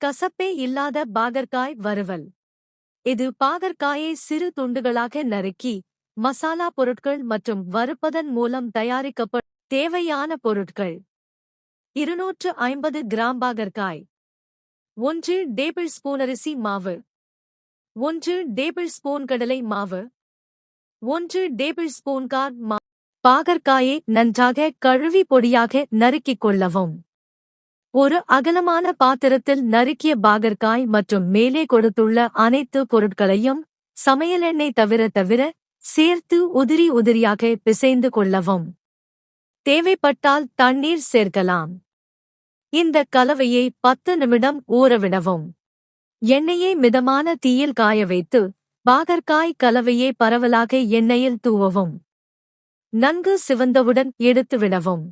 கசப்பே இல்லாத பாகற்காய் வறுவல். இது பாகற்காயை சிறு துண்டுகளாக நறுக்கி மசாலா பொருட்கள் மற்றும் வறுப்பதன் மூலம் தயாரிக்கப்படும் தேவையான பொருட்கள். இருநூற்று ஐம்பது கிராம் பாகற்காய். ஒன்று டேபிள் ஸ்பூன் அரிசி மாவு. ஒன்று டேபிள் ஸ்பூன் கடலை மாவு. ஒன்று டேபிள் ஸ்பூன் கார் மா பாகற்காயை நன்றாக கழுவி பொடியாக நறுக்கிக் கொள்ளவும். ஒரு அகலமான பாத்திரத்தில் நறுக்கிய பாகற்காய் மற்றும் மேலே கொடுத்துள்ள அனைத்து பொருட்களையும் சமையலெண்ணெய் தவிர தவிர சேர்த்து உதிரி உதிரியாக பிசைந்து கொள்ளவும். தேவைப்பட்டால் தண்ணீர் சேர்க்கலாம். இந்த கலவையை பத்து நிமிடம் ஊறவிடவும் எண்ணெயை மிதமான தீயில் காய வைத்து பாகற்காய் கலவையை பரவலாக எண்ணெயில் தூவவும். நன்கு சிவந்தவுடன் எடுத்து விடவும்.